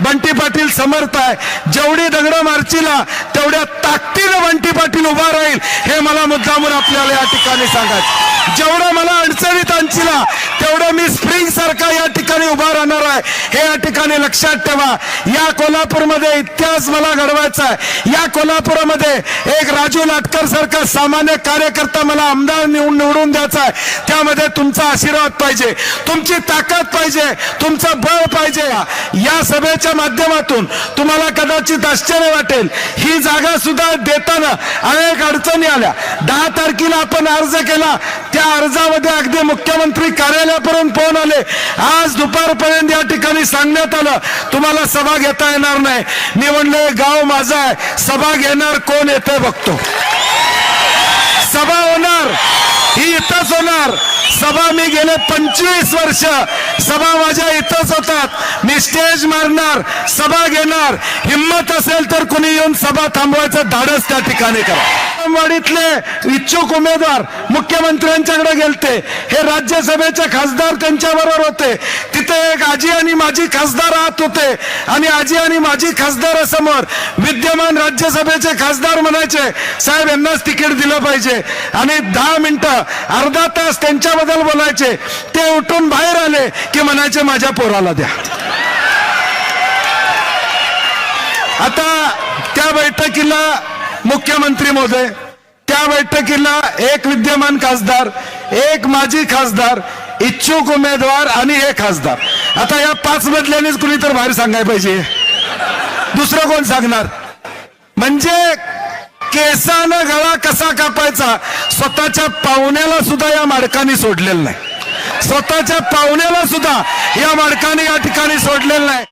बंटी पाटील समर्थ आहे. जेवढी दगड मारचीला तेवढ्या ताकदीनं बंटी पाटील उभा राहील हे मला मुद्दामून आपल्याला या ठिकाणी सांगायचं. जेवढं मला अडचणीत आणशीला तेवढं मी स्प्रिंग सारखा या ठिकाणी उभा राहणार आहे. हे या ठिकाणी लक्षात ठेवा. या कोल्हापूरमध्ये इतिहास मला घडवायचा आहे. या कोल्हापुरामध्ये एक राजू लाटकर सारखा सामान्य कार्यकर्ता मला आमदार निवडून निवडून द्यायचा आहे. त्यामध्ये तुमचा आशीर्वाद पाहिजे. तुमची ताकद पाहिजे. तुमचं बळ पाहिजे. या सभेच्या माध्यमातून तुम्हाला कदाचित आश्चर्य वाटेल. ही सुद्धा देताना अनेक अडचणी आल्या. दहा तारखेला आपण अर्ज केला. त्या अर्जामध्ये अगदी मुख्यमंत्री कार्यालयापर्यंत फोन आले. आज दुपारपर्यंत या ठिकाणी सांगण्यात आलं तुम्हाला सभा घेता येणार नाही. मी म्हणले गाव माझा आहे. सभा घेणार कोण? येते बघतो सभा होणार ही इथंच होणार. सभा मी गेले पंचवीस वर्ष. सभा माझ्या इथंच होतात. मी स्टेज मारणार सभा घेणार. हिंमत असेल तर कुणी येऊन सभा थांबवायचं धाडस त्या ठिकाणी करा. वाडीतले इच्छुक उमेदवार मुख्यमंत्र्यांच्याकडे गेलते. हे राज्यसभेचे खासदार त्यांच्या बरोबर होते. तिथे एक आजी आणि माझी खासदार राहत होते. आणि आजी आणि माझी खासदारासमोर विद्यमान राज्यसभेचे खासदार म्हणायचे साहेब यांनाच तिकीट दिलं पाहिजे. आणि दहा मिनिटं अर्धा तास त्यांच्याबद्दल बोलायचे. ते उठून बाहेर आले की म्हणायचे माझ्या पोराला द्या. आता त्या बैठकीला मुख्यमंत्री महोदय त्या बैठकीला एक विद्यमान खासदार एक माजी खासदार इच्छुक उमेदवार आणि एक खासदार. आता या पाच मधल्यानेच कुणी तर बाहेर सांगायला पाहिजे. दुसरं कोण सांगणार? म्हणजे केसानं गळा कसा कापायचा? स्वतःच्या पाहुण्याला सुद्धा या माडकाने सोडलेलं नाही. स्वतःच्या पाहुण्याला सुद्धा या माडकाने या ठिकाणी सोडलेलं नाही.